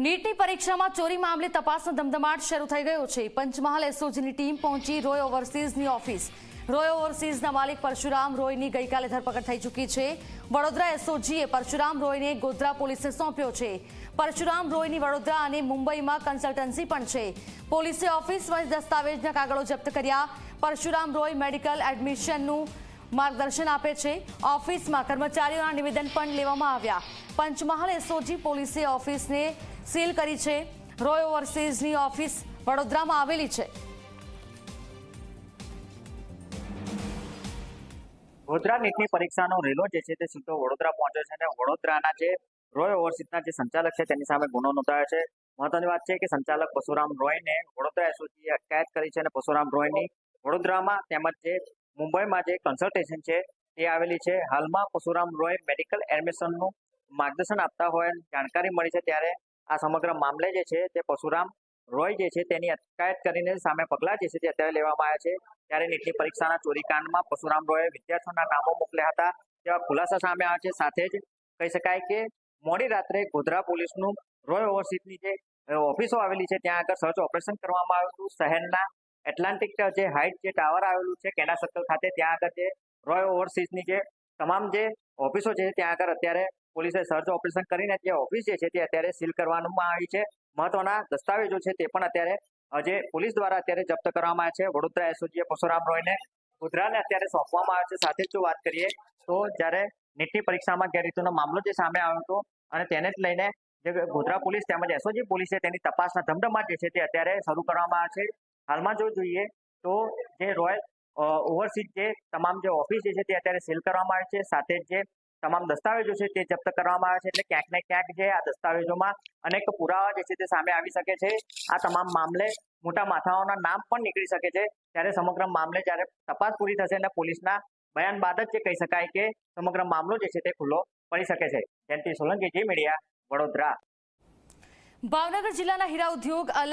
નીટની પરીક્ષામાં ચોરી મામલે તપાસનો ધમધમાટ શરૂ થઈ ગયો છે. પંચમહાલ એસઓજીની ટીમ પહોંચી રોય ઓવરસીઝની ઓફિસ. રોય ઓવરસીઝના માલિક પરશુરામ રોયની ગઈકાલે ધરપકડ થઈ ચૂકી છે. વડોદરા એસઓજીએ પરશુરામ રોયને ગોધરા પોલીસને સોંપ્યો છે. પરશુરામ રોયની વડોદરા અને મુંબઈમાં કન્સલ્ટન્સી પણ છે. પોલીસે ઓફિસમાં દસ્તાવેજના કાગળો જપ્ત કર્યા. પરશુરામ રોય મેડિકલ એડમિશનનું માર્ગદર્શન આપે છે. ઓફિસમાં કર્મચારીઓના નિવેદન પણ લેવામાં આવ્યા. પંચમહાલ એસઓજી પોલીસે ઓફિસને સીલ કરી છે. રોય ઓવરસીઝની ઓફિસ વડોદરામાં આવેલી છે. વડોદરા નીટની પરીક્ષાનો રેલો જે છે તે સીધો વડોદરા પહોંચ્યો છે અને વડોદરાના જે રોય ઓવરસીઝના જે સંચાલક છે તેની સામે ગુનો નોંધાયો છે. મહત્વની વાત છે કે સંચાલક પશુરામ રોયને વડોદરા એસઓજીએ અટકાયત કરી છે અને પશુરામ રોયની વડોદરામાં તેમજ જે મુંબઈમાં જે કન્સલ્ટેશન છે, તે આવેલી છે. હાલમાં પશુરામ રોય મેડિકલ એડમિશનનું માર્ગદર્શન આપતા હોય, જાણકારી મળી છે ત્યારે આ સમગ્ર મામલે જે છે, તે પશુરામ રોય જે છે, તેની અટકાયત કરીને સામે પગલાં જે છે, તે અત્યારે લેવામાં આવ્યા છે. ત્યારે નીટની પરીક્ષાના ચોરીકાંડમાં પશુરામ રોયે વિદ્યાર્થીઓના નામો મોકલ્યા હતા. તેવા ખુલાસા સામે આવ્યા છે. સાથે જ કહી શકાય કે મોડી રાત્રે ગોધરા પોલીસનું રોય ઓવરસીટની જે ઓફિસો આવેલી છે, ત્યાં આગળ સર્ચ ઓપરેશન કરવામાં આવ્યું હતું. શહેરના એટલાન્ટિક જે હાઇટ જે ટાવર આવેલું છે, કેના સર્કલ ખાતે, ત્યાં આગળ જે રોય ઓવરસીઝની જે તમામ જે ઓફિસો છે, ત્યાં આગળ અત્યારે પોલીસે સર્ચ ઓપરેશન કરીને જે ઓફિસ જે છે, તે અત્યારે સીલ કરવામાં આવી છે. મહત્વના દસ્તાવેજો છે, તે પણ અત્યારે જે પોલીસ દ્વારા અત્યારે જપ્ત કરવામાં આવ્યા છે. વડોદરા એસઓજીએ પરશુરામ રોયને ગુજરાતને અત્યારે સોંપવામાં આવ્યો છે. સાથે જ જો વાત કરીએ, તો જ્યારે નીટની પરીક્ષામાં ગેરરીતિનો મામલો જે સામે આવ્યો હતો અને તેને જ લઈને જે ગોધરા પોલીસ તેમજ એસઓજી પોલીસે તેની તપાસના ધમધમાટ જે છે, તે અત્યારે શરૂ કરવામાં આવે છે. હાલમાં જો જોઈએ તો જે રોયલ ઓવરસીઝ જે તમામ જે ઓફિસ છે તે અત્યારે સીલ કરવામાં આવે છે. સાથે જે તમામ દસ્તાવેજો છે તે જપ્ત કરવામાં આવે છે. એટલે ક્યાંક ને ક્યાંક જે આ દસ્તાવેજોમાં અનેક પુરાવા જે છે તે સામે આવી શકે છે. આ તમામ મામલે મોટા માથાઓના નામ પણ નીકળી શકે છે. ત્યારે સમગ્ર મામલે જ્યારે તપાસ પૂરી થશે અને પોલીસના બયાન બાદ જ જે કહી શકાય કે સમગ્ર મામલો જે છે તે ખુલ્લો પડી શકે છે. જયંતિ સોલંકી, જે મીડિયા, વડોદરા. ભાવનગર જિલ્લાના હીરા ઉદ્યોગ